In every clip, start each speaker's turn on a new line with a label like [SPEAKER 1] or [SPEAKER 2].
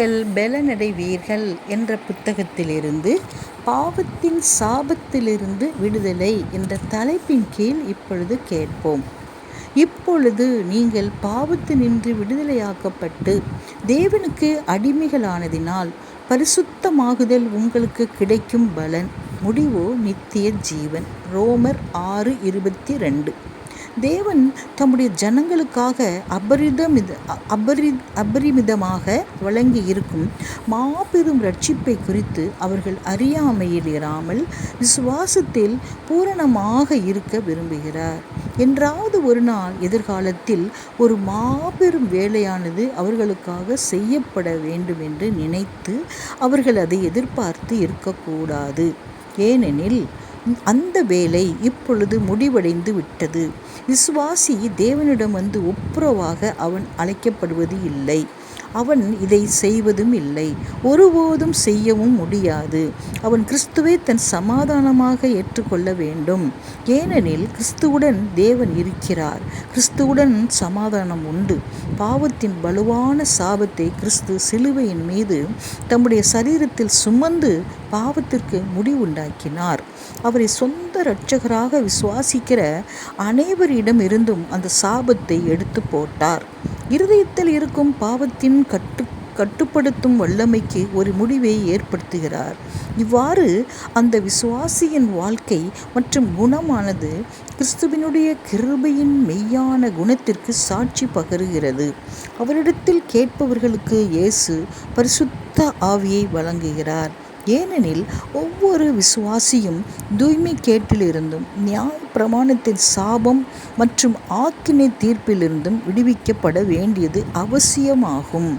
[SPEAKER 1] நீங்கள் பலனடைவீர்கள் என்ற புத்தகத்திலிருந்து பாவத்தின் சாபத்திலிருந்து விடுதலை என்ற தலைப்பின் கீழ் இப்பொழுது கேட்போம் இப்பொழுது நீங்கள் பாவத்து நின்று விடுதலையாக்கப்பட்டு தேவனுக்கு அடிமைகளானதினால் பரிசுத்தமாகுதல் உங்களுக்கு கிடைக்கும் பலன் முடிவோ நித்திய ஜீவன் ரோமர் ஆறு இருபத்தி ரெண்டு தேவன் தம்முடைய ஜனங்களுக்காக அபரிதமித அபரி அபரிமிதமாக வழங்கி இருக்கும் மாபெரும் ரட்சிப்பை குறித்து அவர்கள் அறியாமையில் இராமல் விசுவாசத்தில் பூரணமாக இருக்க விரும்புகிறார் என்றாவது ஒரு நாள் எதிர்காலத்தில் ஒரு மாபெரும் வேலையானது அவர்களுக்காக செய்யப்பட வேண்டும் என்று நினைத்து அவர்கள் அதை எதிர்பார்த்து இருக்கக்கூடாது ஏனெனில் அந்த வேலை இப்பொழுது முடிவடைந்து விட்டது விசுவாசி தேவனிடம் வந்து ஒப்புரவாக அவன் அழைக்கப்படுவது இல்லை அவன் இதை செய்வதும் இல்லை ஒருபோதும் செய்யவும் முடியாது அவன் கிறிஸ்துவை தன் சமாதானமாக ஏற்றுக்கொள்ள வேண்டும் ஏனெனில் கிறிஸ்துவுடன் தேவன் இருக்கிறார் கிறிஸ்துவுடன் சமாதானம் உண்டு பாவத்தின் வலுவான சாபத்தை கிறிஸ்து சிலுவையின் மீது தம்முடைய சரீரத்தில் சுமந்து பாவத்திற்கு முடிவுண்டாக்கினார் அவரை சொந்த இரட்சகராக விசுவாசிக்கிற அனைவரிடம் இருந்தும் அந்த சாபத்தை எடுத்து போட்டார் இருதயத்தில் இருக்கும் பாவத்தின் கட்டு கட்டுப்படுத்தும் வல்லமைக்கு ஒரு முடிவை ஏற்படுத்துகிறார் இவ்வாறு அந்த விசுவாசியின் வாழ்க்கை மற்றும் குணமானது கிறிஸ்துவினுடைய கிருபையின் மெய்யான குணத்திற்கு சாட்சி பகருகிறது அவரிடத்தில் கேட்பவர்களுக்கு இயேசு பரிசுத்த ஆவியை வழங்குகிறார் ஏனெனில் ஒவ்வொரு விசுவாசியும் தூய்மை கேட்டிலிருந்தும் நியாய பிரமாணத்தின் சாபம் மற்றும் ஆக்கினை தீர்ப்பிலிருந்தும் விடுவிக்கப்பட வேண்டியது அவசியமாகும்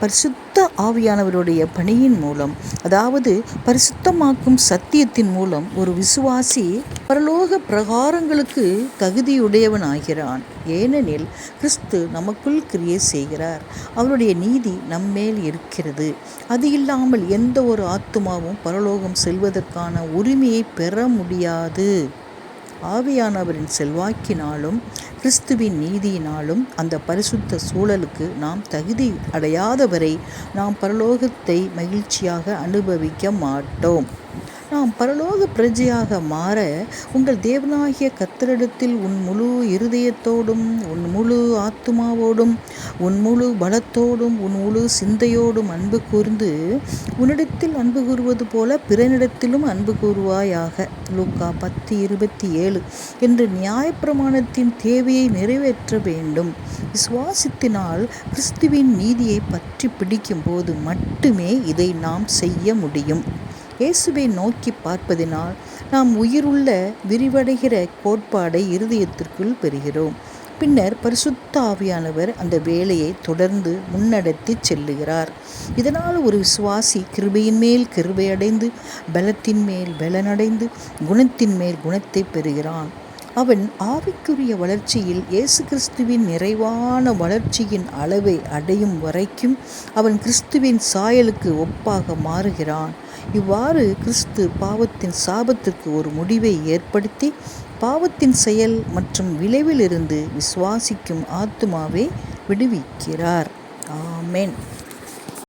[SPEAKER 1] பரிசுத்த ஆவியானவருடைய பணியின் மூலம் அதாவது பரிசுத்தமாக்கும் சத்தியத்தின் மூலம் ஒரு விசுவாசி பரலோக பிரகாரங்களுக்கு தகுதியுடையவனாகிறான் ஏனெனில் கிறிஸ்து நமக்குள் கிரியை செய்கிறார் அவருடைய நீதி நம்மேல் இருக்கிறது அது இல்லாமல் எந்த ஒரு ஆத்துமாவும் பரலோகம் செல்வதற்கான உரிமையை பெற முடியாது ஆவியானவரின் செல்வாக்கினாலும் கிறிஸ்துவின் நீதியினாலும் அந்த பரிசுத்த சூழலுக்கு நாம் தகுதி அடையாதவரை நாம் பரலோகத்தை மகிழ்ச்சியாக அனுபவிக்க மாட்டோம் நாம் பரலோக பிரஜையாக மாற உங்கள் தேவனாகிய கத்தரிடத்தில் உன் முழு இருதயத்தோடும் உன் முழு ஆத்மாவோடும் உன் முழு பலத்தோடும் உன் முழு சிந்தையோடும் அன்பு கூர்ந்து உன்னிடத்தில் அன்பு கூறுவது போல பிறனிடத்திலும் அன்பு கூறுவாயாக லூக்கா பத்து இருபத்தி ஏழு என்று நியாயப்பிரமாணத்தின் தேவையை நிறைவேற்ற வேண்டும் விசுவாசித்தினால் கிறிஸ்துவின் நீதியை பற்றி பிடிக்கும் போது மட்டுமே இதை நாம் செய்ய முடியும் இயேசுவை நோக்கி பார்ப்பதினால் நாம் உயிருள்ள விரிவடைகிற கோட்பாடை இருதயத்திற்குள் பெறுகிறோம் பின்னர் பரிசுத்த ஆவியானவர் அந்த வேலையை தொடர்ந்து முன்னடத்தி செல்லுகிறார் இதனால் ஒரு விசுவாசி கிருபையின் மேல் கிருபையடைந்து பலத்தின் மேல் பலனடைந்து குணத்தின் மேல் குணத்தை பெறுகிறான் அவன் ஆவிக்குரிய வளர்ச்சியில் இயேசு கிறிஸ்துவின் நிறைவான வளர்ச்சியின் அளவை அடையும் வரைக்கும் அவன் கிறிஸ்துவின் சாயலுக்கு ஒப்பாக மாறுகிறான் இவ்வாறு கிறிஸ்து பாவத்தின் சாபத்திற்கு ஒரு முடிவை ஏற்படுத்தி பாவத்தின் செயல் மற்றும் விளைவிலிருந்து விசுவாசிக்கும் ஆத்மாவை விடுவிக்கிறார் ஆமேன்